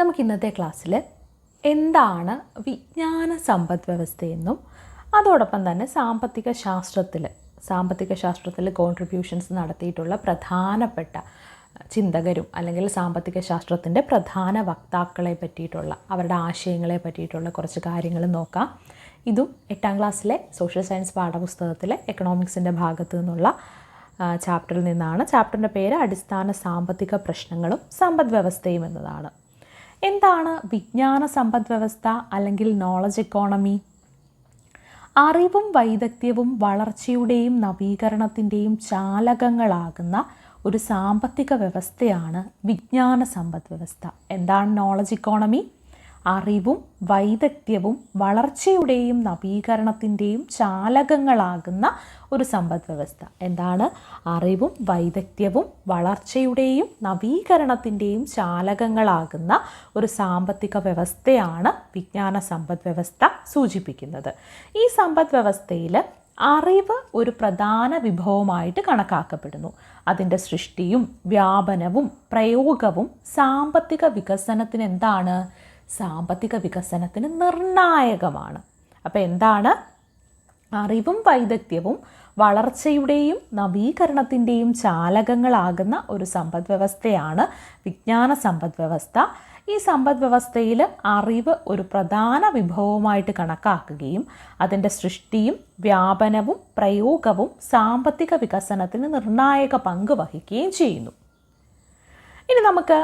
നമുക്ക് ഇന്നത്തെ ക്ലാസ്സിൽ എന്താണ് വിജ്ഞാന സമ്പദ് വ്യവസ്ഥയെന്നും അതോടൊപ്പം തന്നെ സാമ്പത്തിക ശാസ്ത്രത്തിൽ സാമ്പത്തിക ശാസ്ത്രത്തിൽ കോൺട്രിബ്യൂഷൻസ് നടത്തിയിട്ടുള്ള പ്രധാനപ്പെട്ട ചിന്തകരും അല്ലെങ്കിൽ സാമ്പത്തിക ശാസ്ത്രത്തിന്റെ പ്രധാന വക്താക്കളെ പറ്റിയിട്ടുള്ള അവരുടെ ആശയങ്ങളെ പറ്റിയിട്ടുള്ള കുറച്ച് കാര്യങ്ങൾ നോക്കാം. ഇതും എട്ടാം ക്ലാസ്സിലെ സോഷ്യൽ സയൻസ് പാഠപുസ്തകത്തിലെ എക്കണോമിക്സിന്റെ ഭാഗത്തു നിന്നുള്ള ചാപ്റ്ററിൽ നിന്നാണ്. ചാപ്റ്ററിന്റെ പേര് അടിസ്ഥാന സാമ്പത്തിക പ്രശ്നങ്ങളും സമ്പദ് വ്യവസ്ഥയും എന്നതാണ്. എന്താണ് വിജ്ഞാന സമ്പദ് വ്യവസ്ഥ അല്ലെങ്കിൽ നോളജ് എക്കോണമി അറിവും വൈദഗ്ധ്യവും വളർച്ചയുടെയും നവീകരണത്തിന്റെയും ചാലകങ്ങളാകുന്ന ഒരു സാമ്പത്തിക വ്യവസ്ഥയാണ് വിജ്ഞാന സമ്പദ് വ്യവസ്ഥ. എന്താണ് നോളജ് ഇക്കോണമി അറിവും വൈദഗ്ധ്യവും വളർച്ചയുടെയും നവീകരണത്തിന്റെയും ചാലകങ്ങളാകുന്ന ഒരു സമ്പദ് വ്യവസ്ഥ എന്താണ്? അറിവും വൈദഗ്ധ്യവും വളർച്ചയുടെയും നവീകരണത്തിന്റെയും ചാലകങ്ങളാകുന്ന ഒരു സാമ്പത്തിക വ്യവസ്ഥയാണ് വിജ്ഞാന സമ്പദ് വ്യവസ്ഥ സൂചിപ്പിക്കുന്നത്. ഈ സമ്പദ് വ്യവസ്ഥയിൽ അറിവ് ഒരു പ്രധാന വിഭവമായിട്ട് കണക്കാക്കപ്പെടുന്നു. അതിന്റെ സൃഷ്ടിയും വ്യാപനവും പ്രയോഗവും സാമ്പത്തിക വികസനത്തിന് എന്താണ്? സാമ്പത്തിക വികസനത്തിന് നിർണായകമാണ്. അപ്പോൾ എന്താണ്? അറിവും വൈദഗ്ധ്യവും വളർച്ചയുടെയും നവീകരണത്തിന്റെയും ചാലകങ്ങളാകുന്ന ഒരു സമ്പദ് വ്യവസ്ഥയാണ് വിജ്ഞാന സമ്പദ് വ്യവസ്ഥ ഈ സമ്പദ് വ്യവസ്ഥയിൽ അറിവ് ഒരു പ്രധാന വിഭവമായിട്ട് കണക്കാക്കുകയും അതിന്റെ സൃഷ്ടിയും വ്യാപനവും പ്രയോഗവും സാമ്പത്തിക വികസനത്തിന് നിർണായക പങ്ക് വഹിക്കുകയും ചെയ്യുന്നു. ഇനി നമുക്ക്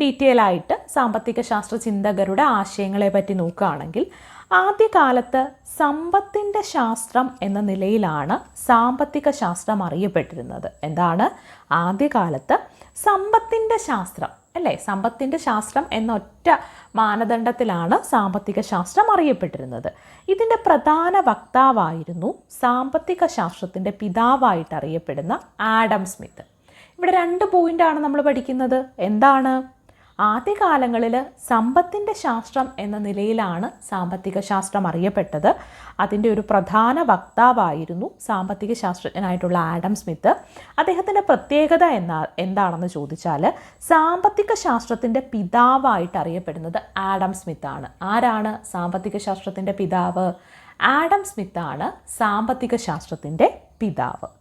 ഡീറ്റെയിൽ ആയിട്ട് സാമ്പത്തിക ശാസ്ത്ര ചിന്തകരുടെ ആശയങ്ങളെ പറ്റി നോക്കുകയാണെങ്കിൽ ആദ്യകാലത്ത് സമ്പത്തിന്റെ ശാസ്ത്രം എന്ന നിലയിലാണ് സാമ്പത്തിക ശാസ്ത്രം അറിയപ്പെട്ടിരുന്നത്. എന്താണ്? ആദ്യകാലത്ത് സമ്പത്തിന്റെ ശാസ്ത്രം അല്ലേ? സമ്പത്തിന്റെ ശാസ്ത്രം എന്ന ഒറ്റ മാനദണ്ഡത്തിലാണ് സാമ്പത്തിക ശാസ്ത്രം അറിയപ്പെട്ടിരുന്നത്. ഇതിന്റെ പ്രധാന വക്താവായിരുന്നു സാമ്പത്തിക ശാസ്ത്രത്തിന്റെ പിതാവായിട്ട് അറിയപ്പെടുന്ന ആഡം സ്മിത്ത്. ഇവിടെ രണ്ട് പോയിന്റാണ് നമ്മൾ പഠിക്കുന്നത്. എന്താണ്? ആദ്യകാലങ്ങളിൽ സമ്പത്തിന്റെ ശാസ്ത്രം എന്ന നിലയിലാണ് സാമ്പത്തിക ശാസ്ത്രം അറിയപ്പെട്ടത്. അതിന്റെ ഒരു പ്രധാന വക്താവായിരുന്നു സാമ്പത്തിക ശാസ്ത്രജ്ഞനായിട്ടുള്ള ആഡം സ്മിത്ത്. അദ്ദേഹത്തിന്റെ പ്രത്യേകത എന്നാ എന്താണെന്ന് ചോദിച്ചാൽ സാമ്പത്തിക ശാസ്ത്രത്തിന്റെ പിതാവായിട്ട് അറിയപ്പെടുന്നത് ആഡം സ്മിത്ത് ആണ് ആരാണ് സാമ്പത്തിക ശാസ്ത്രത്തിന്റെ പിതാവ്? ആഡം സ്മിത്താണ് സാമ്പത്തിക ശാസ്ത്രത്തിന്റെ പിതാവ്.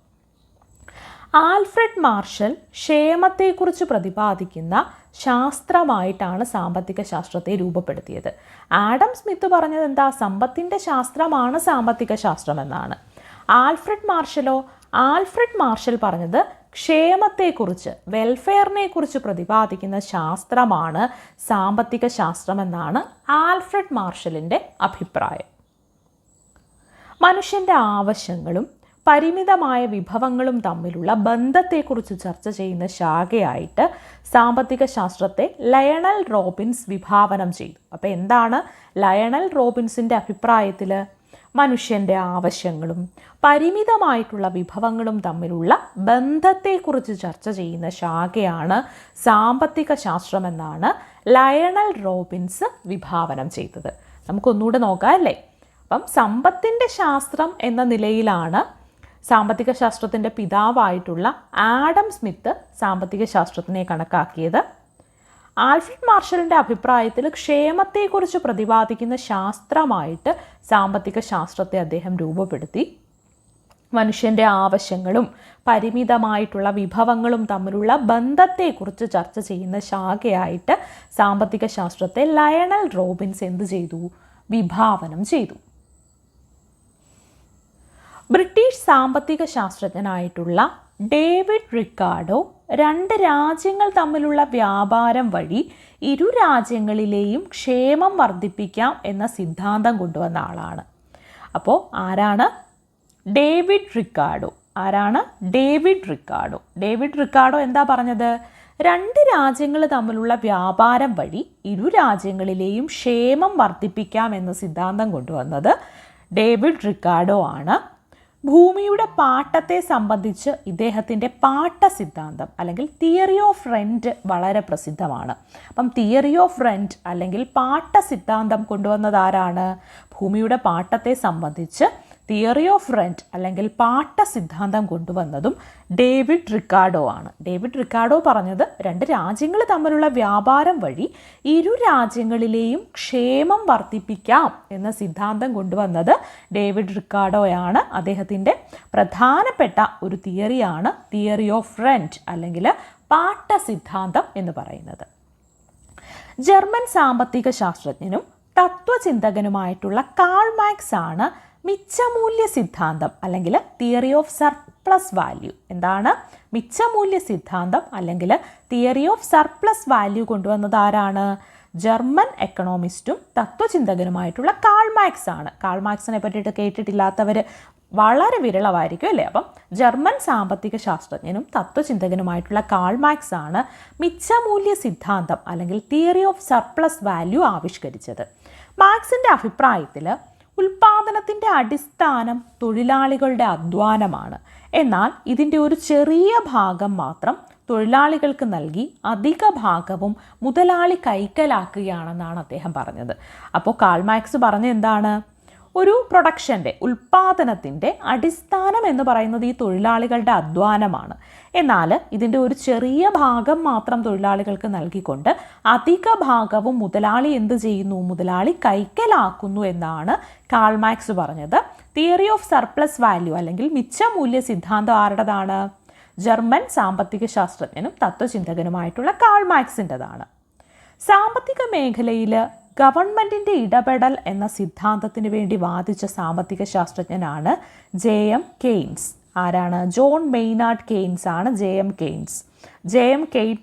ആൽഫ്രഡ് മാർഷൽ ക്ഷേമത്തെക്കുറിച്ച് പ്രതിപാദിക്കുന്ന ശാസ്ത്രമായിട്ടാണ് സാമ്പത്തിക ശാസ്ത്രത്തെ രൂപപ്പെടുത്തിയത്. ആഡം സ്മിത്ത് പറഞ്ഞത് എന്താ? സമ്പത്തിന്റെ ശാസ്ത്രമാണ് സാമ്പത്തിക ശാസ്ത്രം എന്നാണ് ആൽഫ്രഡ് മാർഷലോ? ആൽഫ്രഡ് മാർഷൽ പറഞ്ഞത് ക്ഷേമത്തെക്കുറിച്ച് വെൽഫെയറിനെ കുറിച്ച് പ്രതിപാദിക്കുന്ന ശാസ്ത്രമാണ് സാമ്പത്തിക ശാസ്ത്രം എന്നാണ് ആൽഫ്രഡ് മാർഷലിന്റെ അഭിപ്രായം. മനുഷ്യന്റെ ആവശ്യങ്ങളും പരിമിതമായ വിഭവങ്ങളും തമ്മിലുള്ള ബന്ധത്തെക്കുറിച്ച് ചർച്ച ചെയ്യുന്ന ശാഖയായിട്ട് സാമ്പത്തിക ശാസ്ത്രത്തെ ലയണൽ റോബിൻസ് വിഭാവനം ചെയ്തു. അപ്പോൾ എന്താണ് ലയണൽ റോബിൻസിന്റെ അഭിപ്രായത്തിൽ മനുഷ്യന്റെ ആവശ്യങ്ങളും പരിമിതമായിട്ടുള്ള വിഭവങ്ങളും തമ്മിലുള്ള ബന്ധത്തെക്കുറിച്ച് ചർച്ച ചെയ്യുന്ന ശാഖയാണ് സാമ്പത്തിക ശാസ്ത്രമെന്നാണ് ലയണൽ റോബിൻസ് വിഭാവനം ചെയ്തത്. നമുക്കൊന്നുകൂടെ നോക്കാം അല്ലേ? അപ്പം സമ്പത്തിന്റെ ശാസ്ത്രം എന്ന നിലയിലാണ് സാമ്പത്തിക ശാസ്ത്രത്തിന്റെ പിതാവായിട്ടുള്ള ആഡം സ്മിത്ത് സാമ്പത്തിക ശാസ്ത്രത്തിനെ കണക്കാക്കിയത്. ആൽഫ്രഡ് മാർഷലിന്റെ അഭിപ്രായത്തിൽ ക്ഷേമത്തെക്കുറിച്ച് പ്രതിപാദിക്കുന്ന ശാസ്ത്രമായിട്ട് സാമ്പത്തിക ശാസ്ത്രത്തെ അദ്ദേഹം രൂപപ്പെടുത്തി. മനുഷ്യന്റെ ആവശ്യങ്ങളും പരിമിതമായിട്ടുള്ള വിഭവങ്ങളും തമ്മിലുള്ള ബന്ധത്തെക്കുറിച്ച് ചർച്ച ചെയ്യുന്ന ശാഖയായിട്ട് സാമ്പത്തിക ശാസ്ത്രത്തെ ലയണൽ റോബിൻസ് എന്ത് ചെയ്തു? വിഭാവനം ചെയ്തു. ബ്രിട്ടീഷ് സാമ്പത്തിക ശാസ്ത്രജ്ഞനായിട്ടുള്ള ഡേവിഡ് റിക്കാർഡോ രണ്ട് രാജ്യങ്ങൾ തമ്മിലുള്ള വ്യാപാരം വഴി ഇരു രാജ്യങ്ങളിലെയും ക്ഷേമം വർദ്ധിപ്പിക്കാം എന്ന സിദ്ധാന്തം കൊണ്ടുവന്ന ആളാണ്. അപ്പോൾ ആരാണ്? David Ricardo. ആരാണ്? David Ricardo. ഡേവിഡ് റിക്കാർഡോ എന്താ പറഞ്ഞത്? രണ്ട് രാജ്യങ്ങൾ തമ്മിലുള്ള വ്യാപാരം വഴി ഇരു രാജ്യങ്ങളിലെയും ക്ഷേമം വർദ്ധിപ്പിക്കാം എന്ന സിദ്ധാന്തം കൊണ്ടുവന്നത് ഡേവിഡ് റിക്കാർഡോ ആണ്. ഭൂമിയുടെ പാട്ടത്തെ സംബന്ധിച്ച് ഇദ്ദേഹത്തിന്റെ പാട്ട സിദ്ധാന്തം അല്ലെങ്കിൽ തിയറി ഓഫ് റെന്റ് വളരെ പ്രസിദ്ധമാണ്. അപ്പം തിയറി ഓഫ് റെന്റ് അല്ലെങ്കിൽ പാട്ട സിദ്ധാന്തം കൊണ്ടുവന്നതാരാണ് ഭൂമിയുടെ പാട്ടത്തെ സംബന്ധിച്ച് തിയറി ഓഫ് റെന്റ് അല്ലെങ്കിൽ പാട്ട സിദ്ധാന്തം കൊണ്ടുവന്നതും ഡേവിഡ് റിക്കാർഡോ ആണ്. ഡേവിഡ് റിക്കാർഡോ പറഞ്ഞത് രണ്ട് രാജ്യങ്ങൾ തമ്മിലുള്ള വ്യാപാരം വഴി ഇരു രാജ്യങ്ങളിലെയും ക്ഷേമം വർദ്ധിപ്പിക്കാം എന്ന സിദ്ധാന്തം കൊണ്ടുവന്നത് ഡേവിഡ് റിക്കാർഡോയാണ് അദ്ദേഹത്തിന്റെ പ്രധാനപ്പെട്ട ഒരു തിയറിയാണ് തിയറി ഓഫ് റെന്റ് അല്ലെങ്കിൽ പാട്ട സിദ്ധാന്തം എന്ന് പറയുന്നത്. ജർമ്മൻ സാമ്പത്തിക ശാസ്ത്രജ്ഞനും തത്വചിന്തകനുമായിട്ടുള്ള കാൾ മാക്സ് ആണ് മിച്ചമൂല്യ സിദ്ധാന്തം അല്ലെങ്കിൽ തിയറി ഓഫ് സർപ്ലസ് വാല്യൂ എന്താണ്? മിച്ചമൂല്യ സിദ്ധാന്തം അല്ലെങ്കിൽ തിയറി ഓഫ് സർപ്ലസ് വാല്യൂ കൊണ്ടുവന്നത് ആരാണ്? ജർമ്മൻ എക്കണോമിസ്റ്റും തത്വചിന്തകനുമായിട്ടുള്ള കാൾ മാർക്സ് ആണ്. കാൾ മാക്സിനെ പറ്റിയിട്ട് കേട്ടിട്ടില്ലാത്തവർ വളരെ വിരളമായിരിക്കും അല്ലേ? അപ്പം ജർമ്മൻ സാമ്പത്തിക ശാസ്ത്രജ്ഞനും തത്വചിന്തകനുമായിട്ടുള്ള കാൾ മാർക്സ് ആണ് മിച്ചമൂല്യ സിദ്ധാന്തം അല്ലെങ്കിൽ തിയറി ഓഫ് സർപ്ലസ് വാല്യൂ ആവിഷ്കരിച്ചത്. മാക്സിന്റെ അഭിപ്രായത്തിൽ ഉൽപാദനത്തിന്റെ അടിസ്ഥാനം തൊഴിലാളികളുടെ അധ്വാനമാണ്. എന്നാൽ ഇതിന്റെ ഒരു ചെറിയ ഭാഗം മാത്രം തൊഴിലാളികൾക്ക് നൽകി അധിക ഭാഗവും മുതലാളി കൈക്കലാക്കുകയാണെന്നാണ് അദ്ദേഹം പറഞ്ഞത്. അപ്പോൾ കാൾമാക്സ് പറഞ്ഞ എന്താണ്? ഒരു പ്രൊഡക്ഷന്റെ ഉൽപ്പാദനത്തിന്റെ അടിസ്ഥാനം എന്ന് പറയുന്നത് ഈ തൊഴിലാളികളുടെ അധ്വാനമാണ്. എന്നാൽ ഇതിന്റെ ഒരു ചെറിയ ഭാഗം മാത്രം തൊഴിലാളികൾക്ക് നൽകിക്കൊണ്ട് അധിക ഭാഗവും മുതലാളി എന്ത് ചെയ്യുന്നു? മുതലാളി കൈക്കലാക്കുന്നു എന്നാണ് കാൾമാക്സ് പറഞ്ഞത്. തിയറി ഓഫ് സർപ്ലസ് വാല്യൂ അല്ലെങ്കിൽ മിച്ചമൂല്യ സിദ്ധാന്തം ആരുടേതാണ്? ജർമ്മൻ സാമ്പത്തിക ശാസ്ത്രജ്ഞനും തത്വചിന്തകനുമായിട്ടുള്ള കാൾമാക്സിന്റെതാണ് സാമ്പത്തിക മേഖലയിൽ ഗവൺമെന്റിന്റെ ഇടപെടൽ എന്ന സിദ്ധാന്തത്തിന് വേണ്ടി വാദിച്ച സാമ്പത്തിക ശാസ്ത്രജ്ഞനാണ് ജെ എം കെയ്ൻസ്. ആരാണ്? ജോൺ മെയ്നാർഡ് കെയ്ൻസ് ആണ് J M Keynes. J M key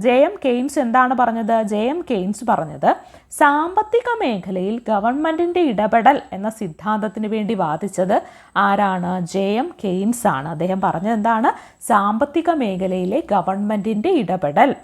J M Keynes എന്താണ് പറഞ്ഞത്? ജെ എം കെയ്ൻസ് പറഞ്ഞത് സാമ്പത്തിക മേഖലയിൽ ഗവൺമെന്റിന്റെ ഇടപെടൽ എന്ന സിദ്ധാന്തത്തിന് വേണ്ടി വാദിച്ചത് ആരാണ്? ജെ എം കെയ്ൻസ് ആണ്. അദ്ദേഹം പറഞ്ഞത് എന്താണ്? സാമ്പത്തിക മേഖലയിലെ ഗവൺമെന്റിന്റെ ഇടപെടൽ.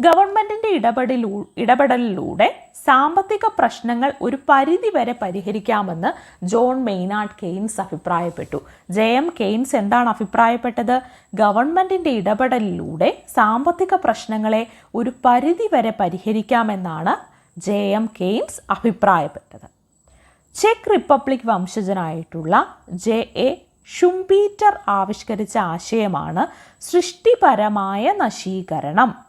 ഗവൺമെന്റിന്റെ ഇടപെടലൂ ഇടപെടലിലൂടെ സാമ്പത്തിക പ്രശ്നങ്ങൾ ഒരു പരിധിവരെ പരിഹരിക്കാമെന്ന് ജോൺ മെയ്നാർഡ് കെയ്ൻസ് അഭിപ്രായപ്പെട്ടു. ജെ എം കെയ്ൻസ് എന്താണ് അഭിപ്രായപ്പെട്ടത്? ഗവൺമെന്റിന്റെ ഇടപെടലിലൂടെ സാമ്പത്തിക പ്രശ്നങ്ങളെ ഒരു പരിധിവരെ പരിഹരിക്കാമെന്നാണ് ജെ എം കെയ്ൻസ് അഭിപ്രായപ്പെട്ടത്. ചെക്ക് റിപ്പബ്ലിക് വംശജനായിട്ടുള്ള ജെ എ ഷുംപീറ്റർ ആവിഷ്കരിച്ച ആശയമാണ് സൃഷ്ടിപരമായ നശീകരണം.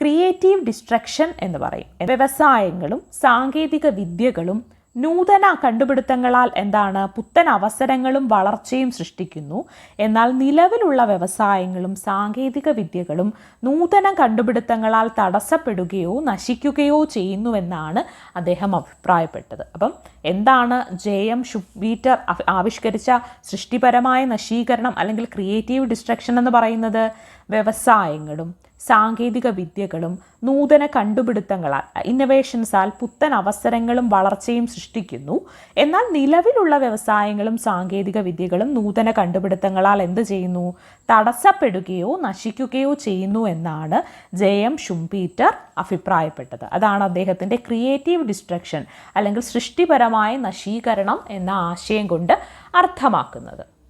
ക്രിയേറ്റീവ് ഡിസ്ട്രക്ഷൻ എന്ന് പറയും. വ്യവസായങ്ങളും സാങ്കേതിക വിദ്യകളും നൂതന കണ്ടുപിടുത്തങ്ങളാൽ എന്താണ് പുത്തൻ അവസരങ്ങളും വളർച്ചയും സൃഷ്ടിക്കുന്നു. എന്നാൽ നിലവിലുള്ള വ്യവസായങ്ങളും സാങ്കേതിക വിദ്യകളും നൂതന കണ്ടുപിടുത്തങ്ങളാൽ തടസ്സപ്പെടുകയോ നശിക്കുകയോ ചെയ്യുന്നുവെന്നാണ് അദ്ദേഹം അഭിപ്രായപ്പെട്ടത്. അപ്പം എന്താണ് ജെ എം ഷുബീറ്റർ ആവിഷ്കരിച്ച സൃഷ്ടിപരമായ നശീകരണം അല്ലെങ്കിൽ ക്രിയേറ്റീവ് ഡിസ്ട്രക്ഷൻ എന്ന് പറയുന്നത്? വ്യവസായങ്ങളും സാങ്കേതിക വിദ്യകളും നൂതന കണ്ടുപിടുത്തങ്ങളാൽ ഇന്നവേഷൻസാൽ പുത്തൻ അവസരങ്ങളും വളർച്ചയും സൃഷ്ടിക്കുന്നു. എന്നാൽ നിലവിലുള്ള വ്യവസായങ്ങളും സാങ്കേതിക വിദ്യകളും നൂതന കണ്ടുപിടുത്തങ്ങളാൽ എന്ത് ചെയ്യുന്നു? തടസ്സപ്പെടുകയോ നശിക്കുകയോ ചെയ്യുന്നു എന്നാണ് ജെ എം ഷുംപീറ്റർ അഭിപ്രായപ്പെട്ടത്. അതാണ് അദ്ദേഹത്തിന്റെ ക്രിയേറ്റീവ് ഡിസ്ട്രക്ഷൻ അല്ലെങ്കിൽ സൃഷ്ടിപരമായ നശീകരണം എന്ന ആശയം കൊണ്ട് അർത്ഥമാക്കുന്നത്.